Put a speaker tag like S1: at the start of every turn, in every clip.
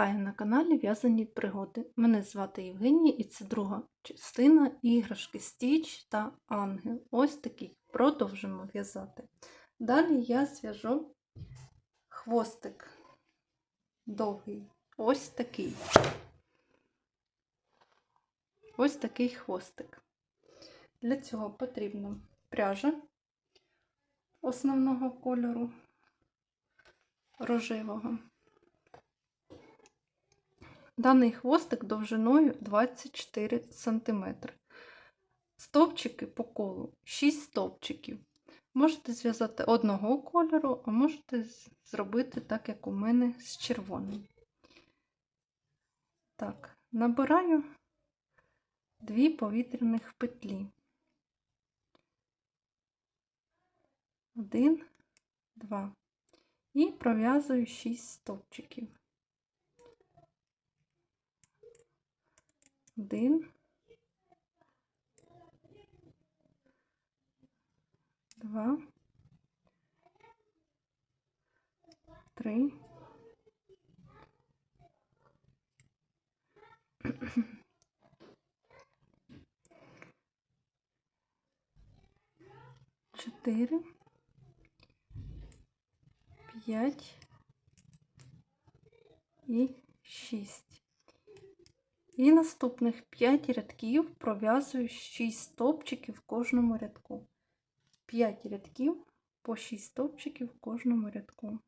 S1: Вітаю на каналі В'язані пригоди. Мене звати Євгенія і це друга частина іграшки Стіч та Ангел. Ось такий. Продовжимо в'язати. Далі я зв'яжу хвостик довгий. Ось такий. Ось такий хвостик. Для цього потрібна пряжа основного кольору рожевого. Даний хвостик довжиною 24 см. Стовпчики по колу 6 стовпчиків. Можете зв'язати одного кольору, а можете зробити так, як у мене з червоним. Так, набираю дві повітряних петлі. Один, два. І пров'язую 6 стовпчиків. Один. Два. Три. Чотири. П'ять. І шість. І наступних 5 рядків пров'язую 6 стовпчиків в кожному рядку. 5 рядків по 6 стовпчиків в кожному рядку.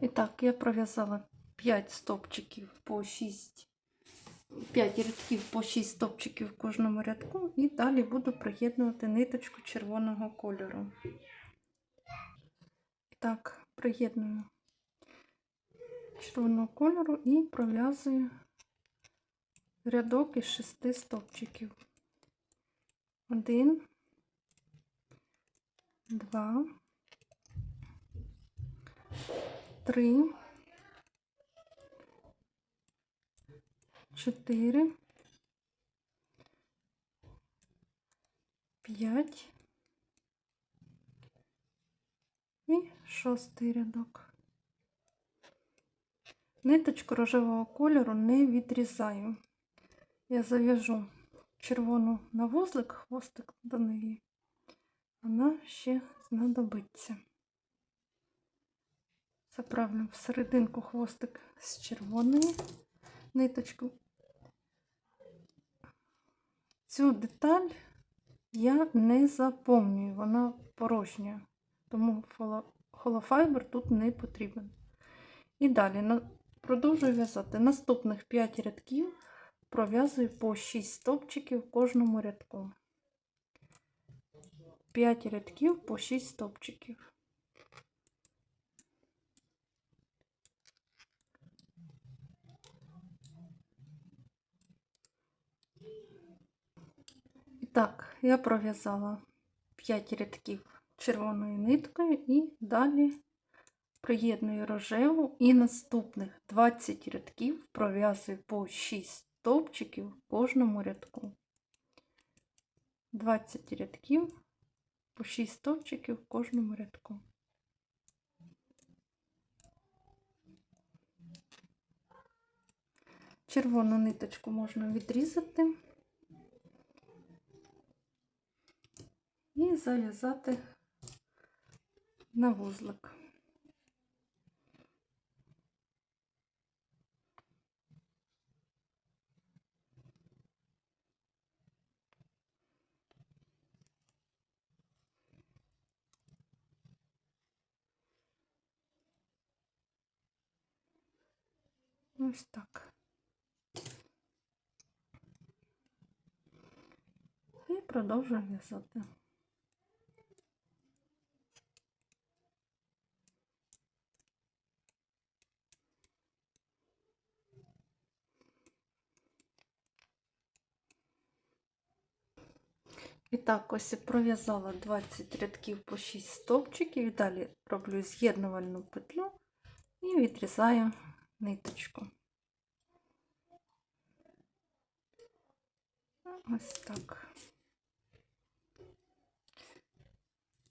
S1: І так, я пров'язала 5 стовпчиків по 6 5 рядків по 6 стопчиків в кожному рядку, і далі буду приєднувати ниточку червоного кольору. Так, приєдную червоного кольору і пров'язую рядок із 6 стовпчиків. Один, два, три. Чотири, п'ять і шостий рядок. Ниточку рожевого кольору не відрізаю. Я зав'яжу червону на вузлик, хвостик до неї. Вона ще знадобиться. Заправлю в серединку хвостик з червоної ниточку. Цю деталь я не заповнюю, вона порожня, тому холофайбер тут не потрібен. І далі продовжую в'язати наступних 5 рядків, пров'язую по 6 стовпчиків в кожному рядку. 5 рядків по 6 стовпчиків. Так, я пров'язала 5 рядків червоною ниткою і далі приєдную рожеву і наступних 20 рядків пров'язую по 6 стовпчиків в кожному рядку. 20 рядків по 6 стовпчиків в кожному рядку. Червону ниточку можна відрізати. І зав'язати на вузлик. Ось так. І продовжую в'язати. І так, ось я пров'язала 20 рядків по 6 стовпчиків, далі роблю з'єднувальну петлю і відрізаю ниточку. Ось так.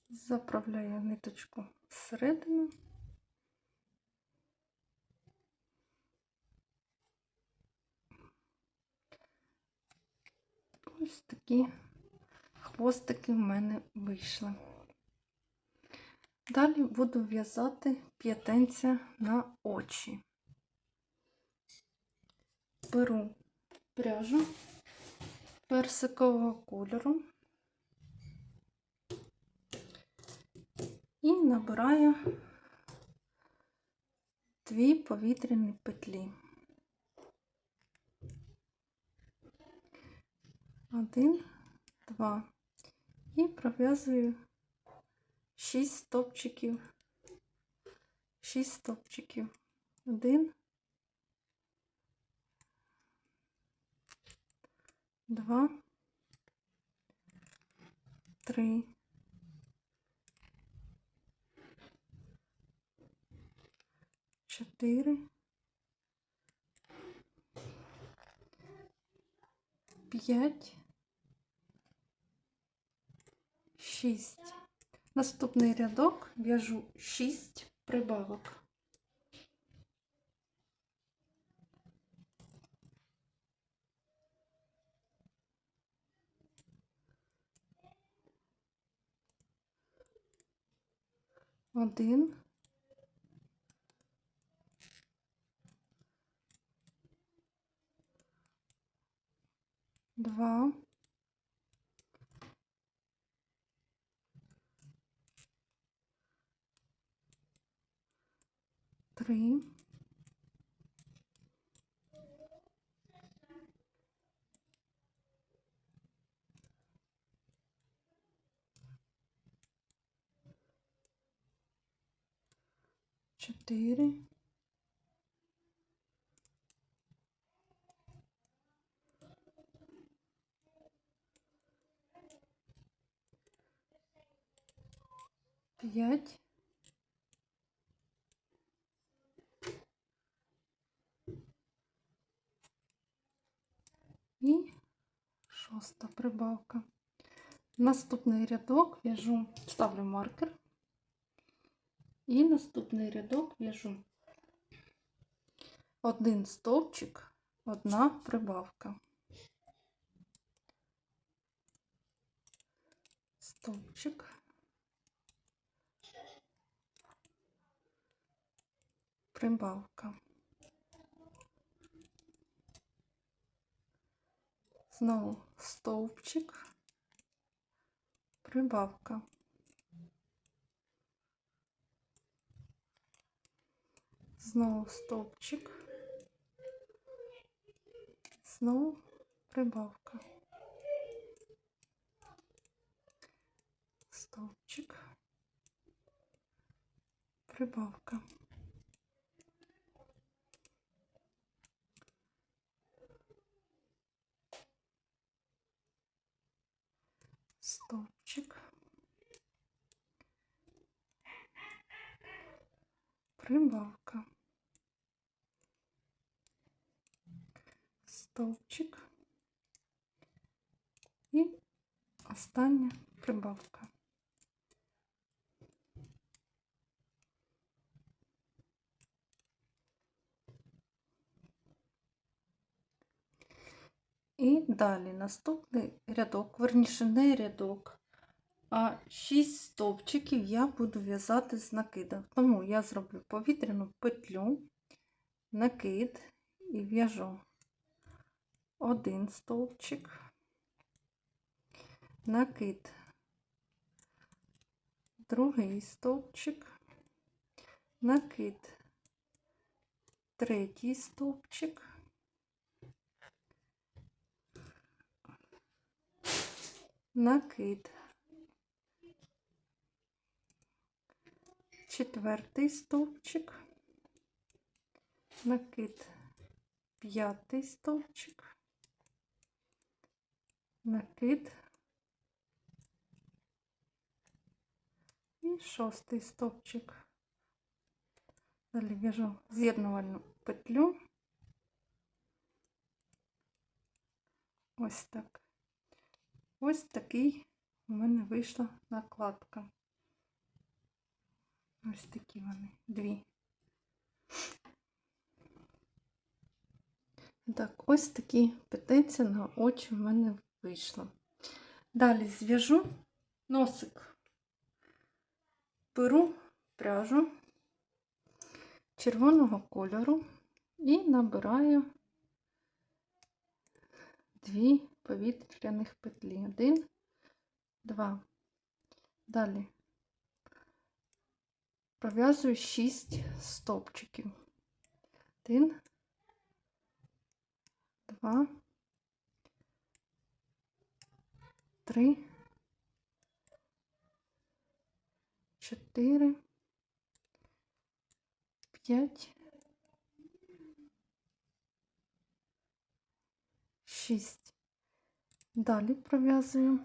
S1: Заправляю ниточку всередину. Ось такі хвостики в мене вийшли. Далі буду в'язати п'ятенця на очі. Беру пряжу персикового кольору і набираю дві повітряні петлі. Один, два. І пров'язую 6 стопчиків. 6 стопчиків. Один, два, три, чотири, п'ять, шість. Наступний рядок в'яжу 6 прибавок. Один. Два. Три. Чотири. П'ять. 90 прибавка. Наступний рядок в'яжу, ставлю маркер. І наступний рядок в'яжу один стовпчик, одна прибавка. Стовпчик. Прибавка. Знову стовпчик, прибавка. Знову стовпчик, знову прибавка. Стовпчик, прибавка. Стовпчик, прибавка. Стовпчик і остання прибавка. І далі наступний рядок, верніше не рядок, а 6 стовпчиків я буду в'язати з накидом. Тому я зроблю повітряну петлю, накид і в'яжу один стовпчик, накид, другий стовпчик, накид, третій стовпчик. накид, четвертий стовпчик, накид, п'ятий стовпчик, накид і шостий стовпчик. Далі в'яжу з'єднувальну петлю. Ось так. Ось такий у мене вийшла накладка. Ось такі вони, дві. Так, ось такі петиці на очі в мене вийшло. Далі зв'яжу носик. Беру пряжу червоного кольору і набираю дві повітряних петлі. Один, два. Далі пров'язую 6 стовпчиків. Один, два, три, чотири, п'ять, шість. Далі пров'язую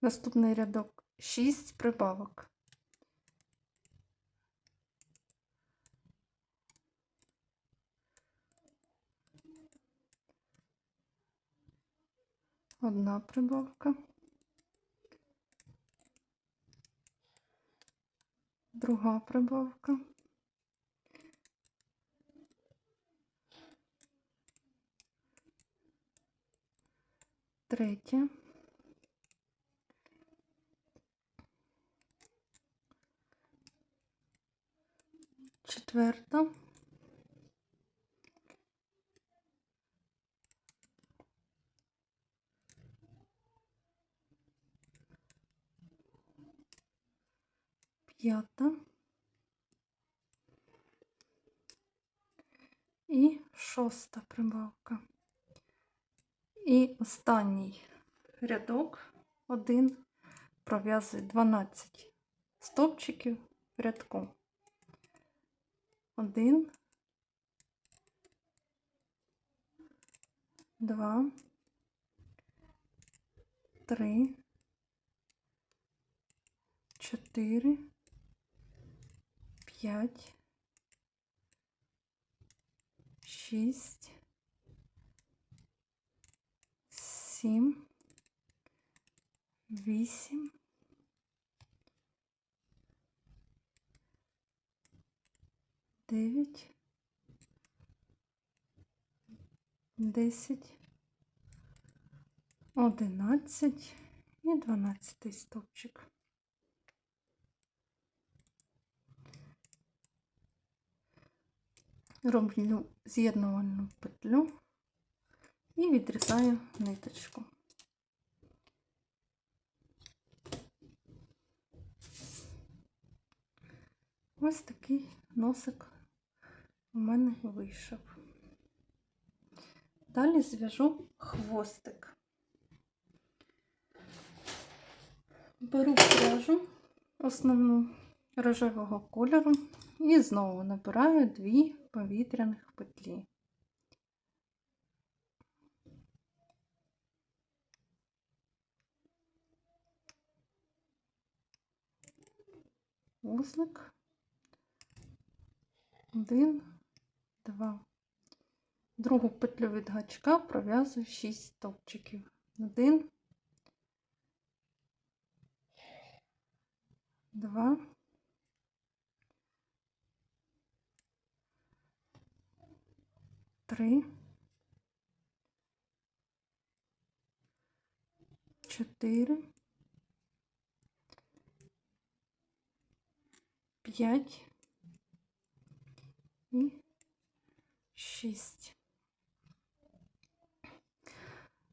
S1: наступний рядок 6 прибавок. Одна прибавка. Друга прибавка. Третя. Четверта. П'ята. І шоста прибавка. І останній рядок. Один пров'язую 12 стовпчиків рядку. Один, два, три, чотири, п'ять, шість, сім, вісім, дев'ять, десять, одинадцять і дванадцятий стовпчик. Роблю з'єднувальну петлю і відрізаю ниточку. Ось такий носик у мене вийшов. Далі зв'яжу хвостик. Беру пряжу основну рожевого кольору і знову набираю дві повітряних петлі. Вузлик. Один, два. Другу петлю від гачка пров'язую 6 стовпчиків. Один, два, три, чотири, п'ять і шість.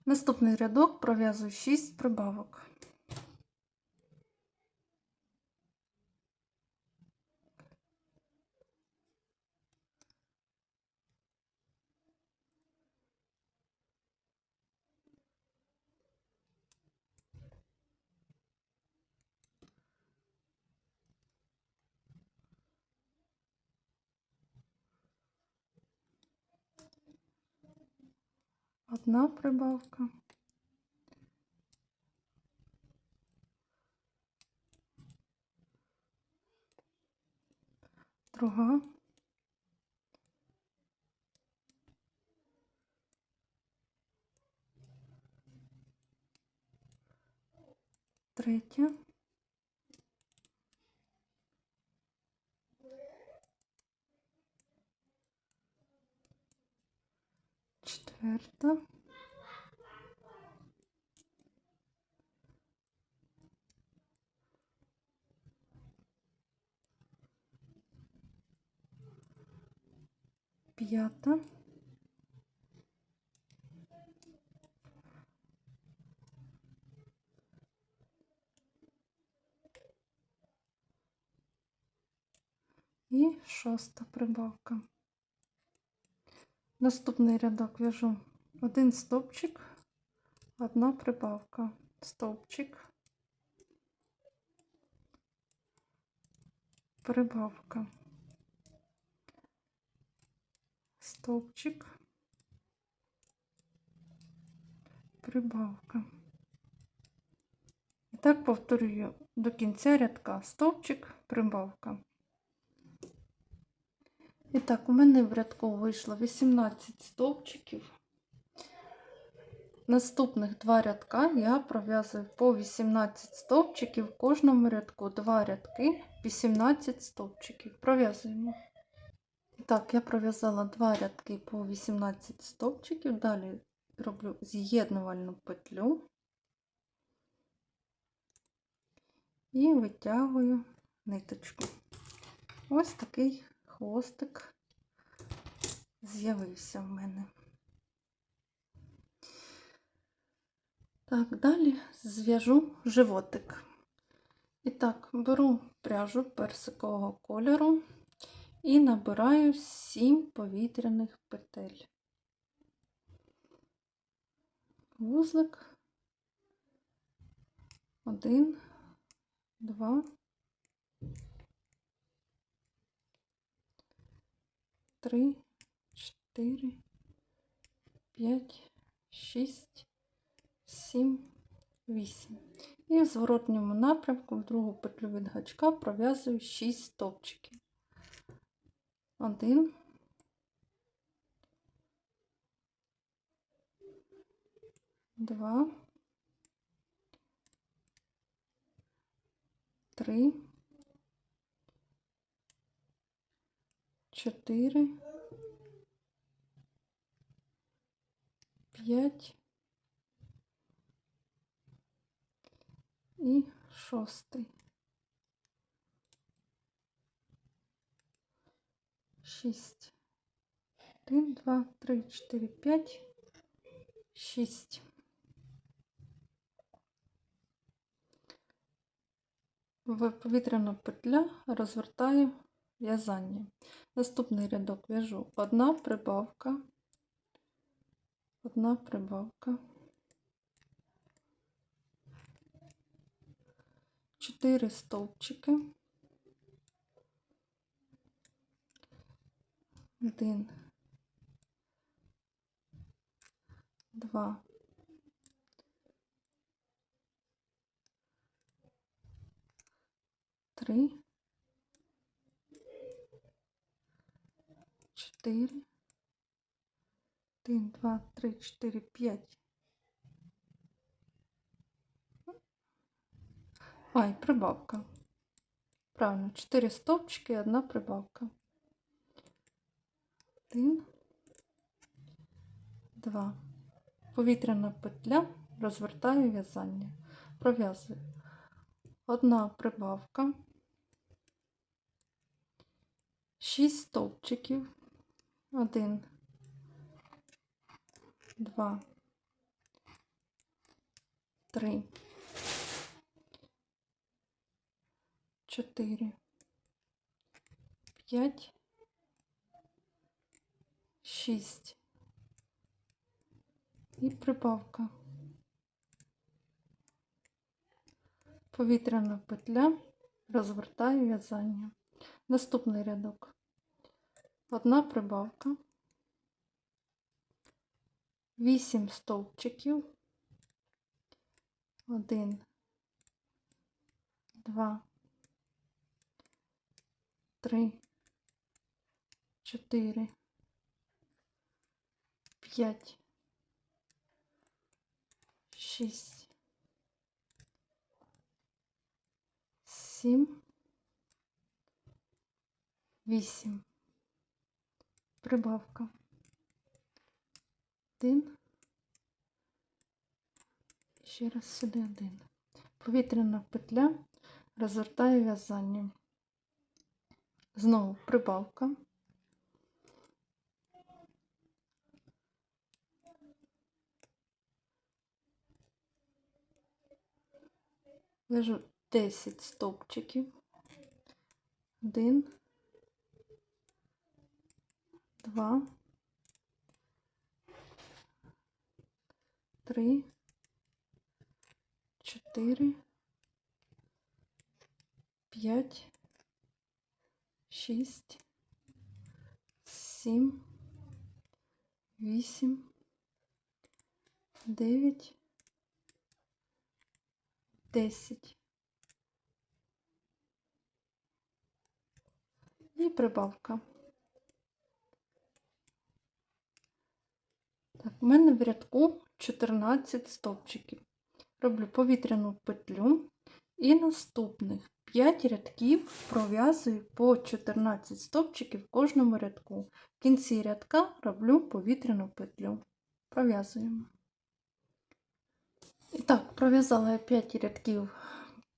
S1: Наступний рядок пров'язую 6 прибавок. Одна прибавка. Друга. третя, четверта, п'ята, і шоста прибавка. Наступний рядок в'яжу. Один стовпчик, одна прибавка, стовпчик, прибавка, стовпчик, прибавка. І так повторюю до кінця рядка стовпчик, прибавка. І так, у мене в рядку вийшло 18 стовпчиків. Наступних два рядка я пров'язую по 18 стовпчиків, в кожному рядку два рядки, 18 стовпчиків. Пров'язуємо. Так, я пров'язала два рядки по 18 стовпчиків, далі роблю з'єднувальну петлю і витягую ниточку. Ось такий хвостик з'явився в мене. Так, далі зв'яжу животик. І так, беру пряжу персикового кольору і набираю 7 повітряних петель. Вузлик. Один, два, три, чотири, п'ять, шість, сім, вісім. І в зворотньому напрямку в другу петлю від гачка пров'язую 6 стовпчиків. Один, два, три, чотири, п'ять. І шостий. Шість. Один, два, три, чотири, п'ять, шість. В повітряну петля розвертаю в'язання. Наступний рядок в'яжу одна прибавка, одна прибавка, чотири стовпчики, один, два, три, чотири, один, два, три, чотири, п'ять. Ай, прибавка. Правильно, чотири стовпчики і одна прибавка. Один, два. Повітряна петля, розвертаю в'язання. Пров'язую. Одна прибавка. 6 стовпчиків. 1, 2, 3, 4, 5, 6. І прибавка. Повітряна петля, розвертаю в'язання. Наступний рядок. Одна прибавка, 8 стовпчиків, 1, 2, 3, 4, 5, 6, сім, вісім. Прибавка. Один. Ще раз сюди один. Повітряна петля розвертаю в'язання. Знову прибавка. Вяжу 10 стовпчиків. Один, два, три, чотири, п'ять, шість, сім, вісім, дев'ять, десять. І прибавка. Так, в мене в рядку 14 стовпчиків. Роблю повітряну петлю і наступних 5 рядків пров'язую по 14 стовпчиків в кожному рядку. В кінці рядка роблю повітряну петлю. Пров'язуємо. І так, пров'язала я 5 рядків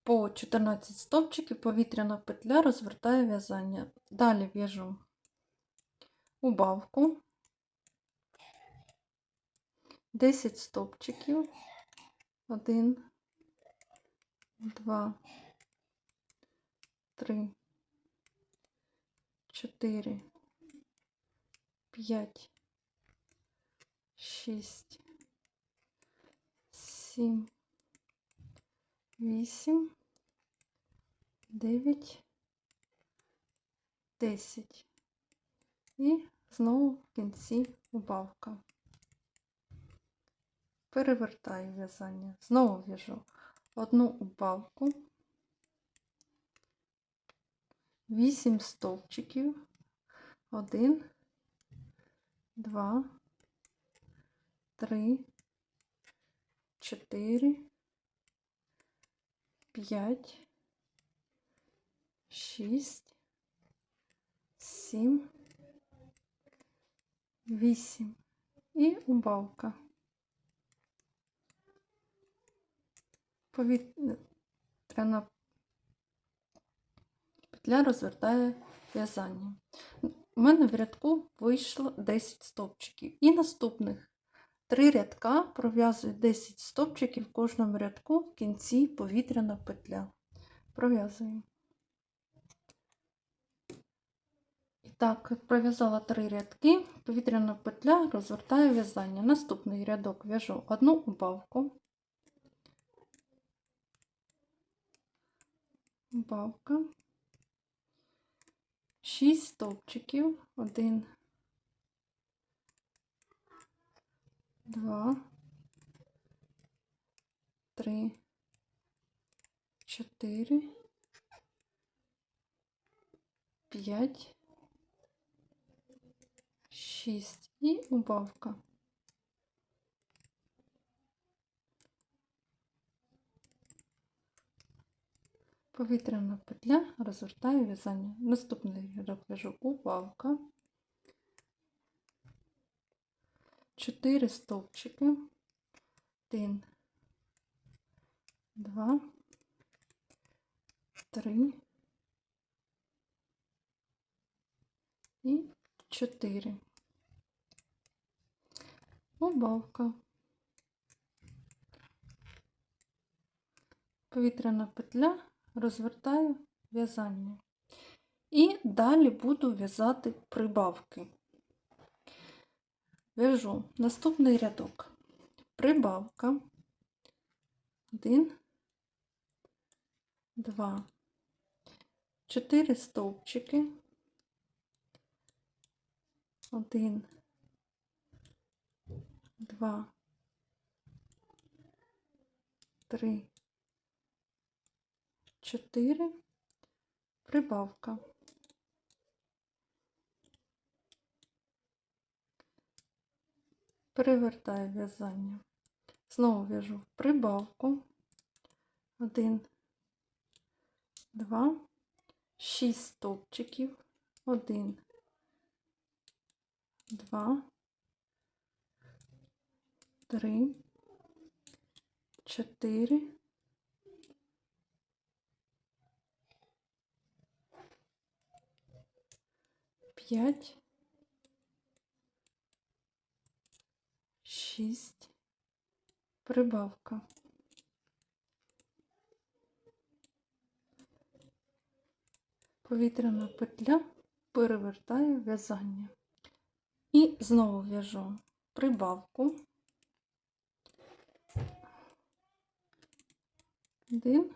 S1: по 14 стовпчиків, повітряна петля розвертаю в'язання. Далі в'яжу убавку, 10 стовпчиків, 1, 2, 3, 4, 5, 6, 7, 8, 9, 10. І знову в кінці убавка. Перевертаю в'язання. Знову в'яжу одну убавку, 8 стовпчиків, 1, 2, 3, 4, 5, 6, 7, 8 і убавка. Повітряна петля розвертає в'язання. У мене в рядку вийшло 10 стовпчиків. І наступних 3 рядка пров'язую 10 стовпчиків в кожному рядку в кінці повітряна петля. Пров'язуємо. І так, пров'язала 3 рядки, повітряна петля розвертаю в'язання. Наступний рядок в'яжу одну убавку. Убавка. 6 стовпчиків. 1, 2, 3, 4, 5, 6 і убавка. Повітряна петля. Розвертаю в'язання. Наступний рядок в'яжу. Убавка. 4 стовпчики. 1, 2, 3 і 4. Убавка. Повітряна петля розвертаю в'язання. І далі буду в'язати прибавки. В'яжу наступний рядок. Прибавка. 1, 2, 4 стовпчики. 1, 2, 3, 4, прибавка. Перевертаю в'язання. Знову в'яжу прибавку. 1, два, шість стовпчиків, один, два, три, чотири, п'ять, шість, прибавка. Повітряна петля перевертаю в'язання. І знову в'яжу прибавку. Один.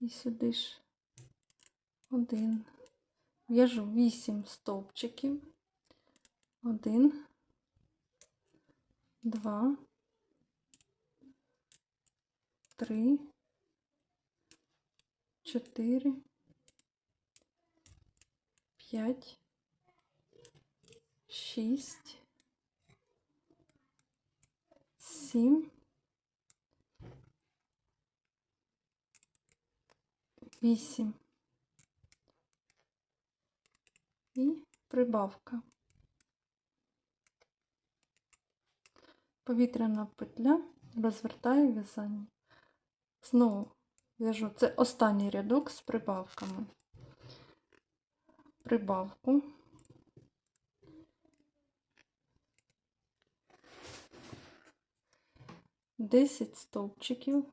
S1: І сюди ж один. В'яжу вісім стовпчиків. Один, два, три, чотири, п'ять, шість, сім, вісім. І прибавка. Повітряна петля розвертаю в'язання. Знову в'яжу. Це останній рядок з прибавками. Прибавку. Десять стовпчиків.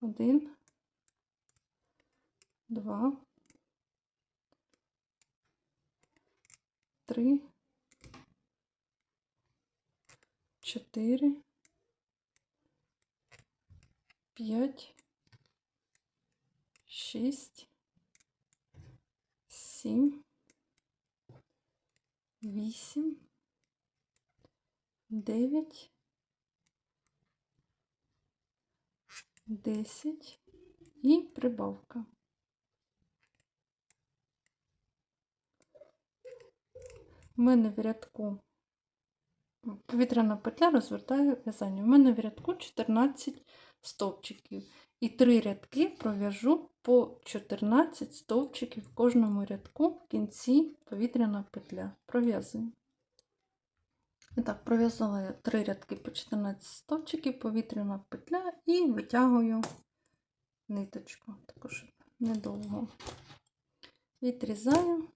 S1: Один, два, три, чотири, п'ять, шість, сім, вісім, дев'ять, десять. І прибавка. У мене в рядку повітряна петля розвертаю в'язання. У мене в рядку 14 стовпчиків. І три рядки пров'яжу по 14 стовпчиків в кожному рядку в кінці повітряна петля. Пров'язую. І так, пров'язала я три рядки по 14 стовпчиків, повітряна петля і витягую ниточку, також недовго. Відрізаю.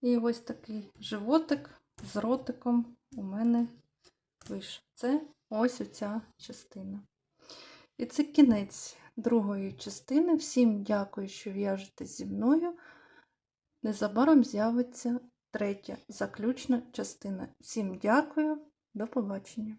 S1: І ось такий животик з ротиком у мене вийшов. Це ось оця частина. І це кінець другої частини. Всім дякую, що в'яжете зі мною. Незабаром з'явиться третя заключна частина. Всім дякую, до побачення!